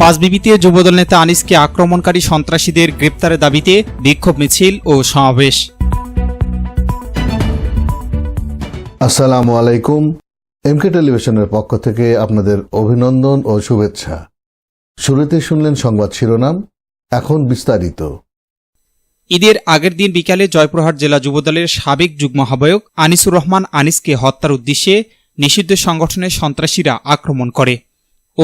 পাঁচবিবিতে যুবদল নেতা আনিসকে আক্রমণকারী সন্ত্রাসীদের গ্রেপ্তারের দাবিতে বিক্ষোভ মিছিল ও সমাবেশ। আসসালামু আলাইকুম। এমকে টেলিভিশনের পক্ষ থেকে আপনাদের অভিনন্দন ও শুভেচ্ছা। শুরুতে শুনলেন সংবাদ শিরোনাম এখন বিস্তারিত। ঈদের আগের দিন বিকালে জয়পুরহাট জেলা যুবদলের সাবেক যুগ্ম আহ্বায়ক আনিসুর রহমান আনিসকে হত্যার উদ্দেশ্যে নিষিদ্ধ সংগঠনের সন্ত্রাসীরা আক্রমণ করে।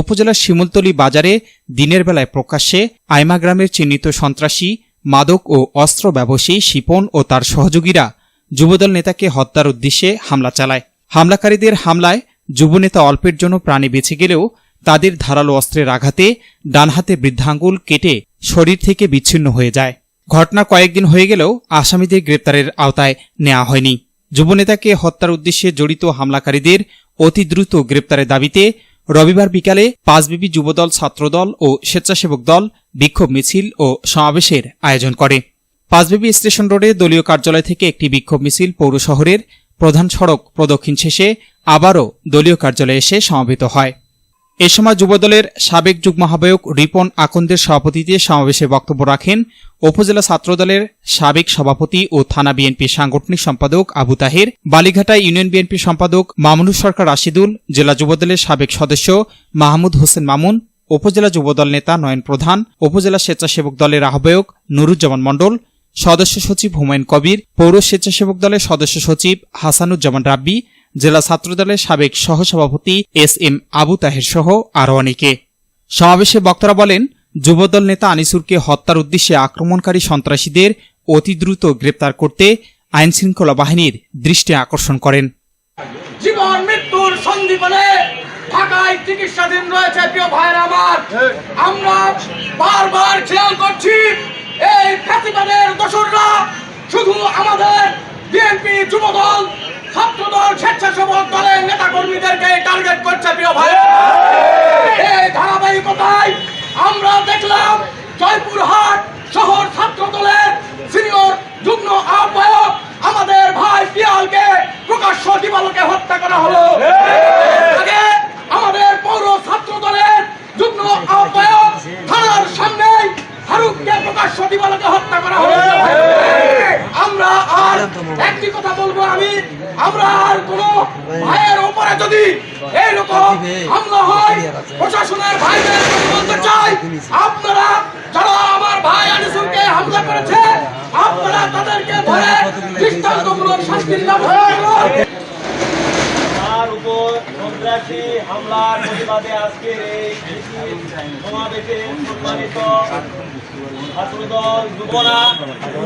উপজেলার শিমুলতলি বাজারে দিনের বেলায় প্রকাশ্যে আইমা গ্রামের চিহ্নিত সন্ত্রাসী, মাদক ও অস্ত্র ব্যবসায়ী শিপন ও তার সহযোগীরা যুবদল নেতাকে হত্যার উদ্দেশ্যে হামলা চালায়। হামলাকারীদের হামলায় যুবনেতা অল্পের জন্য প্রাণে বেঁচে গেলেও তাদের ধারালো অস্ত্রের আঘাতে ডান হাতে বৃদ্ধাঙ্গুল কেটে শরীর থেকে বিচ্ছিন্ন হয়ে যায়। ঘটনা কয়েকদিন হয়ে গেলেও আসামিদের গ্রেপ্তারের আওতায় নেওয়া হয়নি। যুবনেতাকে হত্যার উদ্দেশ্যে জড়িত হামলাকারীদের অতি দ্রুত গ্রেপ্তারের দাবিতে রবিবার বিকালে পাঁচবিবি যুবদল ছাত্রদল ও স্বেচ্ছাসেবক দল বিক্ষোভ মিছিল ও সমাবেশের আয়োজন করে। পাঁচবিবি স্টেশন রোডে দলীয় কার্যালয় থেকে একটি বিক্ষোভ মিছিল পৌর শহরের প্রধান সড়ক প্রদক্ষিণ শেষে আবারও দলীয় কার্যালয়ে এসে সমাবেত হয়। এ সময় যুবদলের সাবেক যুগ্ম আহ্বায়ক রিপন আকন্দের সভাপতিতে সমাবেশে বক্তব্য রাখেন উপজেলা ছাত্রদলের সাবেক সভাপতি ও থানা বিএনপির সাংগঠনিক সম্পাদক আবু তাহের, বালিঘাটা ইউনিয়ন বিএনপি সম্পাদক মামুনুর সরকার রাশিদুল, জেলা যুবদলের সাবেক সদস্য মাহমুদ হোসেন মামুন, উপজেলা যুবদল নেতা নয়ন প্রধান, উপজেলা স্বেচ্ছাসেবক দলের আহ্বায়ক নুরুজ্জামান মণ্ডল, সদস্য সচিব হুমায়ুন কবির, পৌর স্বেচ্ছাসেবক দলের সদস্য সচিব হাসানুজ্জামান রাব্বি জেলা ছাত্রদলের সাবেক সহসভাপতি এস এম আবু তাহের সহ আরও অনেকে। সমাবেশে বক্তারা বলেন, যুবদল নেতা আনিসুরকে হত্যার উদ্দেশ্যে আক্রমণকারী সন্ত্রাসীদের অতি দ্রুত গ্রেপ্তার করতে আইনশৃঙ্খলা বাহিনীর দৃষ্টি আকর্ষণ করেন। জীবন, মৃত্যুর সন্ধিপনে ঢাকায় চিকিৎসাধীন রয়েছে, প্রিয় ভাইয়ের আমার। আমরা বারবার খেয়াল করছি, এই দোসররা শুধু আমাদের বিএনপি যুবদল ছাত্রদল স্বেচ্ছাসেবক দলের নেতা কর্মীদেরকে টার্গেট করছে প্রিয় ভাই। এই ধারাবাহিকতায় আমরা দেখলাম জয়পুরহাট শহর ছাত্র দলের সিনিয়র যুগ্ম আহ্বায়ক আমাদের ভাই পিয়ালকে প্রকাশ্য দিবালোকে হত্যা করা হলো। আগে হামলা হয়। প্রশাসনের ভাইদের বলতে চাই আপনারা যারা আমার ভাই আনিসুরকে হামলা করেছে আপনারা তাদেরকে ধরে দৃষ্টান্তমূলক শাস্তির ব্যবস্থা তার উপর সন্ত্রাসী হামলার প্রতিবাদে আজকের এই সমাবেশে সম্মানিত ছাত্রদল যুবনা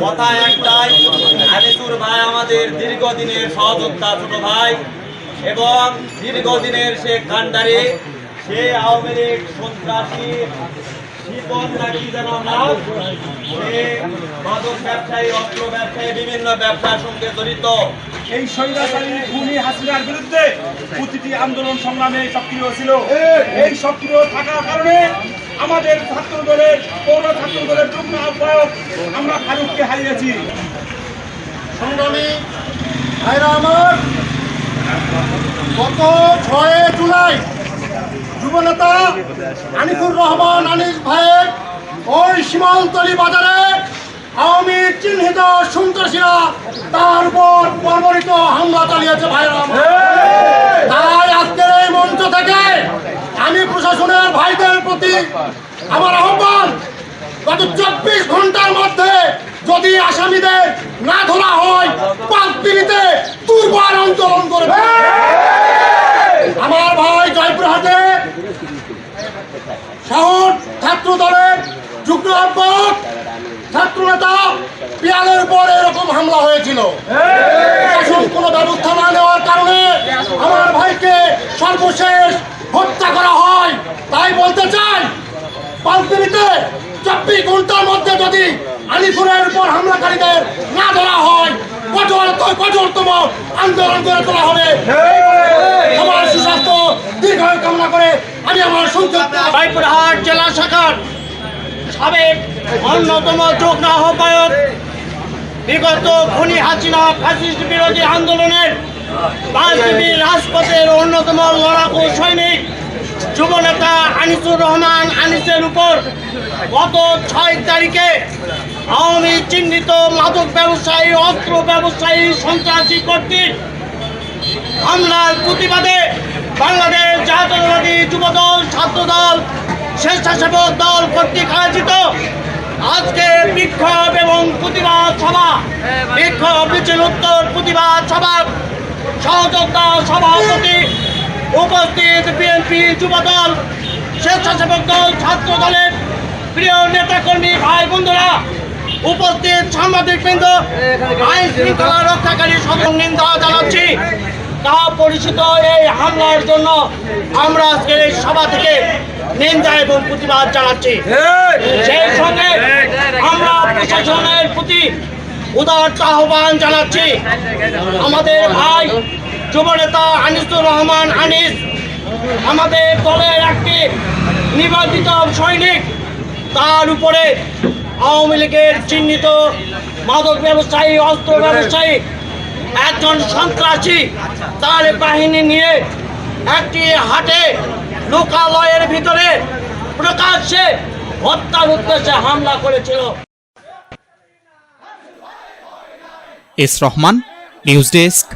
কথা একটাই আনিসুর ভাই আমাদের দীর্ঘদিনের সহযোদ্ধা ছোট ভাই। এবং দীর্ঘদিনের সে কান্ডারি সে আওয়ামী লীগ সন্ত্রাসী নাকি যেন সে মাদক ব্যবসায়ী, অস্ত্র ব্যবসায়ী, বিভিন্ন ব্যবসার সঙ্গে জড়িত। এই হাসিনার বিরুদ্ধে প্রতিটি আন্দোলন সংগ্রামে সক্রিয় ছিল। এই সক্রিয় থাকার কারণে আমাদের ছাত্র দলের, পৌর ছাত্র দলের যুগ্ম আহ্বায়ক আমরা ফারুককে হারিয়েছি। সংগ্রামী গত ছয় জুলাই যুবনেতা আনিফুর রহমান, আনিস ভাইয়ের ওই সীমান্তলি বাজারে আওয়ামী চিহ্নিত সন্ত্রাসীরা তার উপর বর্বরিত হামলা চালিয়েছে ভাইরা। তাই আজকের এই মঞ্চ থেকে আমি প্রশাসনের ভাইদের প্রতি আমার আহ্বান, গত চব্বিশ ঘণ্টার মধ্যে যদি আসামিদের না ধরা হয়, পাঁচ দিনিতে দুর্বার আন্দোলন করবে আমার ভাই জয়পুরহাটে শহর ছাত্র দলের যুগ্ম আহ্বায়ক, ছাত্র নেতা পিয়ালের উপর এরকম হামলা হয়েছিল। প্রশাসন কোনো ব্যবস্থা না নেওয়ার কারণে আমার ভাইকে সর্বশেষ হত্যা করা হয়। তাই বলতে চাই পাঁচদিনিতে চব্বিশ ঘণ্টার মধ্যে যদি আলিপুরের উপর হামলাকারীদের না ধরা হয়, কঠোর কঠোরতম আন্দোলন করে তোলা হবে। সবার সুস্বাস্থ্য, দীর্ঘায়ু কামনা করে আমি আমার জয়পুরহাট জেলা শাখার সাবেক অন্যতম যুগ্ম আহ্বায়ক, বিগত খুনি হাসিনা ফ্যাসিস্ট বিরোধী আন্দোলনের রাজনীতি রাজপথের অন্যতম লড়াকু সৈনিক, যুবনেতা আনিসুর রহমান আনিসের উপর গত ছয় তারিখে আওয়ামী চিহ্নিত মাদক ব্যবসায়ী, অস্ত্র ব্যবসায়ী, সন্ত্রাসী কর্তৃক হামলার প্রতিবাদে বাংলাদেশ জাতীয়তাবাদী যুবদল, ছাত্রদল, স্বেচ্ছাসেবক দল কর্তৃক আয়োজিত আজকে বিক্ষোভ এবং প্রতিবাদ সভা। বিক্ষোভ, মিছিল, উত্তর প্রতিবাদ সভা। সহযোদ্ধা সভাপতি উপস্থিত বিএনপি যুবদল, স্বেচ্ছাসেবক দল ছাত্র দলের প্রিয় নেতাকর্মী ভাই বন্ধুরা উপস্থিত সাংবাদিক বৃন্দ, আইন শৃঙ্খলা রক্ষাকারী সকল নিন্দা জানাচ্ছি। তা পরিচিত এই হামলার জন্য আমরা আজকে এই সভা থেকে নিন্দা এবং প্রতিবাদ জানাচ্ছি। সেই সঙ্গে আমরা প্রশাসনের প্রতি উদার আহ্বান জানাচ্ছি। আমাদের ভাই, যুবনেতা আনিসুর রহমান আনিস, আমাদের দলের একটি নির্বাচিত সৈনিক, তার উপরে আওয়ামী লীগের চিহ্নিত মাদক ব্যবসায়ী অস্ত্র ব্যবসায়ী একজন সন্ত্রাসী তার বাহিনী নিয়ে একটি হাটে লোকালয়ের ভিতরে প্রকাশ্যে হত্যার উদ্দেশ্যে হামলা করেছিল। S Rahman news desk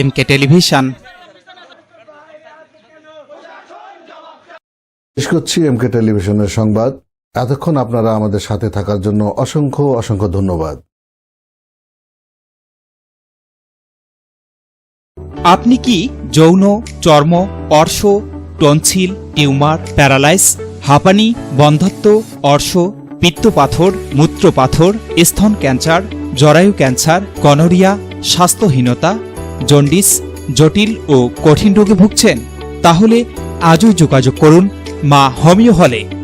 MK television. শেষ করছি এমকে টেলিভিশনের সংবাদ। এতক্ষণ আপনারা আমাদের সাথে থাকার জন্য অসংখ্য অসংখ্য ধন্যবাদ। আপনি কি যৌন, চর্ম, অর্শ, টনসিল, টিউমার, প্যারালাইস, হাঁপানি, বন্ধত্ব, অর্শ, পিত্তপাথর, মূত্রপাথর, স্তন ক্যান্সার, জরায়ু ক্যান্সার, গনোরিয়া, স্বাস্থ্যহীনতা, জন্ডিস, জটিল ও কঠিন রোগে ভুগছেন? তাহলে আজই যোগাযোগ করুন মা হোমিও হলে।